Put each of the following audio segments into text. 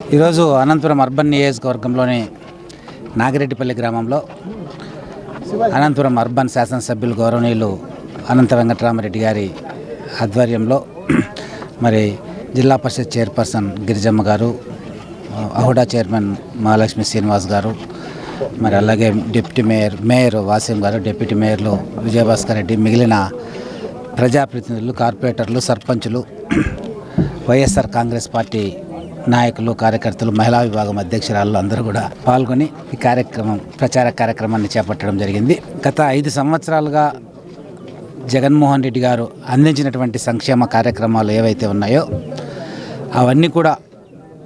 ఈరోజు అనంతపురం అర్బన్ నియోజకవర్గంలోని నాగిరెడ్డిపల్లి గ్రామంలో అనంతపురం అర్బన్ శాసనసభ్యులు గౌరవనీయులు అనంత వెంకటరామరెడ్డి గారి ఆధ్వర్యంలో మరి జిల్లా పరిషత్ చైర్పర్సన్ గిరిజమ్మ గారు అహుడా చైర్మన్ మహాలక్ష్మి శ్రీనివాస్ గారు మరి అలాగే డిప్యూటీ మేయర్ మేయర్ వాసిం గారు డిప్యూటీ మేయర్లు విజయభాస్కర్ రెడ్డి మిగిలిన ప్రజాప్రతినిధులు కార్పొరేటర్లు సర్పంచులు వైఎస్ఆర్ కాంగ్రెస్ పార్టీ నాయకులు కార్యకర్తలు మహిళా విభాగం అధ్యక్షురాలు అందరూ కూడా పాల్గొని ఈ కార్యక్రమం ప్రచార కార్యక్రమాన్ని చేపట్టడం జరిగింది. గత ఐదు సంవత్సరాలుగా జగన్మోహన్ రెడ్డి గారు అందించినటువంటి సంక్షేమ కార్యక్రమాలు ఏవైతే ఉన్నాయో అవన్నీ కూడా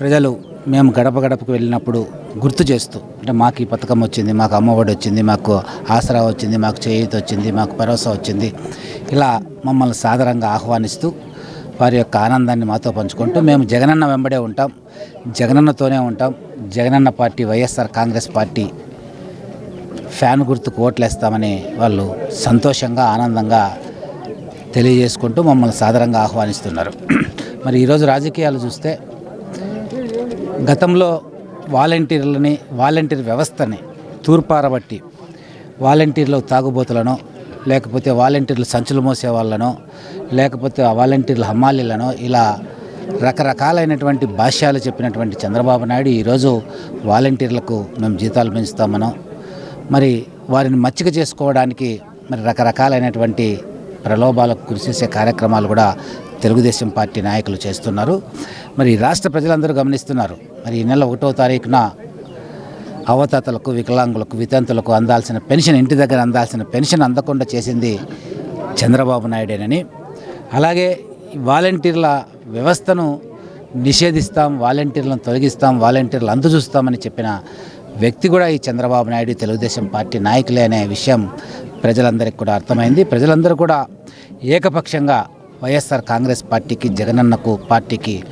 ప్రజలు మేము గడప గడపకు వెళ్ళినప్పుడు గుర్తు చేస్తూ అంటే మాకు ఈ పథకం వచ్చింది మాకు అమ్మఒడి వచ్చింది మాకు ఆసరా వచ్చింది మాకు చేయూత వచ్చింది మాకు భరోసా వచ్చింది ఇలా మమ్మల్ని సాదరంగా ఆహ్వానిస్తూ వారి యొక్క ఆనందాన్ని మాతో పంచుకుంటూ మేము జగనన్న వెంబడే ఉంటాం జగనన్నతోనే ఉంటాం. Jagananna party YSR Congress party fan గుర్తుకు ఓట్లేస్తామని వాళ్ళు సంతోషంగా ఆనందంగా తెలియజేసుకుంటూ మమ్మల్ని సాధారణంగా ఆహ్వానిస్తున్నారు. మరి ఈరోజు రాజకీయాలు చూస్తే గతంలో వాలంటీర్లని వాలంటీర్ వ్యవస్థని తూర్పారబట్టి వాలంటీర్లు తాగుబోతులను లేకపోతే వాలంటీర్లు సంచులు మోసే వాళ్ళనో లేకపోతే వాలంటీర్లు వాలంటీర్ల హమ్మాలీలను ఇలా రకరకాలైనటువంటి భాష్యాలు చెప్పినటువంటి చంద్రబాబు నాయుడు ఈరోజు వాలంటీర్లకు మేము జీతాలు పెంచుతామనో మరి వారిని మచ్చిక చేసుకోవడానికి మరి రకరకాలైనటువంటి ప్రలోభాలకు గురిచేసే కార్యక్రమాలు కూడా తెలుగుదేశం పార్టీ నాయకులు చేస్తున్నారు. మరి రాష్ట్ర ప్రజలందరూ గమనిస్తున్నారు. మరి ఈ నెల ఒకటో తారీఖున అవతాతలకు వికలాంగులకు వితంతులకు అందాల్సిన పెన్షన్ ఇంటి దగ్గర అందాల్సిన పెన్షన్ అందకుండా చేసింది చంద్రబాబు నాయుడేనని. అలాగే వాలంటీర్ల వ్యవస్థను నిషేధిస్తాం వాలంటీర్లను తొలగిస్తాం వాలంటీర్లు అందజూస్తామని చూస్తామని చెప్పిన వ్యక్తి కూడా ఈ చంద్రబాబు నాయుడు తెలుగుదేశం పార్టీ నాయకులే అనే విషయం ప్రజలందరికీ కూడా అర్థమైంది. ప్రజలందరూ కూడా ఏకపక్షంగా వైఎస్ఆర్ కాంగ్రెస్ పార్టీకి జగనన్నకు పార్టీకి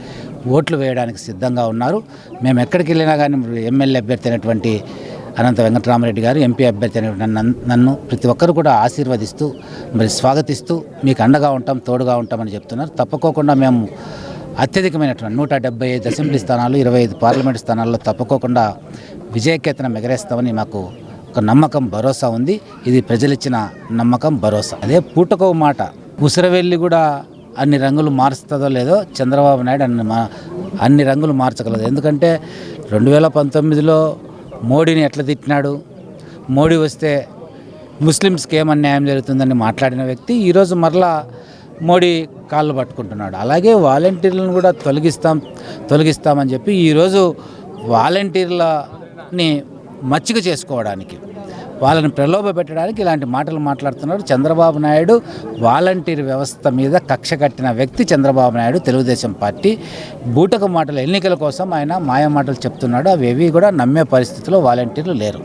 ఓట్లు వేయడానికి సిద్ధంగా ఉన్నారు. మేము ఎక్కడికి వెళ్ళినా కానీ ఎమ్మెల్యే అభ్యర్థి అయినటువంటి అనంత వెంకటరామరెడ్డి గారు ఎంపీ అభ్యర్థి అయినటువంటి నన్ను- నన్ను ప్రతి ఒక్కరు కూడా ఆశీర్వదిస్తూ మరి స్వాగతిస్తూ మీకు అండగా ఉంటాం తోడుగా ఉంటామని చెప్తున్నారు. తప్పుకోకుండా మేము అత్యధికమైనటువంటి నూట డెబ్బై ఐదు అసెంబ్లీ స్థానాలు ఇరవై ఐదు పార్లమెంట్ స్థానాల్లో తప్పకోకుండా విజయకేతనం ఎగరేస్తామని మాకు ఒక నమ్మకం భరోసా ఉంది. ఇది ప్రజలిచ్చిన నమ్మకం భరోసా. అదే పూటకో మాట. ఉసిరవెల్లి కూడా అన్ని రంగులు మారుస్తుందో లేదో చంద్రబాబు నాయుడు అన్ని మా అన్ని రంగులు మార్చగలదు. ఎందుకంటే రెండు వేల పంతొమ్మిదిలో మోడీని ఎట్లా తిట్టినాడు? మోడీ వస్తే ముస్లిమ్స్కి ఏం అన్యాయం జరుగుతుందని మాట్లాడిన వ్యక్తి ఈరోజు మరలా మోడీ కాళ్ళు పట్టుకుంటున్నాడు. అలాగే వాలంటీర్లను కూడా తొలగిస్తాం తొలగిస్తామని చెప్పి ఈరోజు వాలంటీర్లని మచ్చిక చేసుకోవడానికి వాళ్ళని ప్రలోభ పెట్టడానికి ఇలాంటి మాటలు మాట్లాడుతున్నాడు చంద్రబాబు నాయుడు వాలంటీర్ వ్యవస్థ మీద కక్ష కట్టిన వ్యక్తి చంద్రబాబు నాయుడు తెలుగుదేశం పార్టీ. బూటక మాటలు ఎన్నికల కోసం ఆయన మాయ మాటలు చెప్తున్నాడు. అవి కూడా నమ్మే పరిస్థితిలో వాలంటీర్లు లేరు.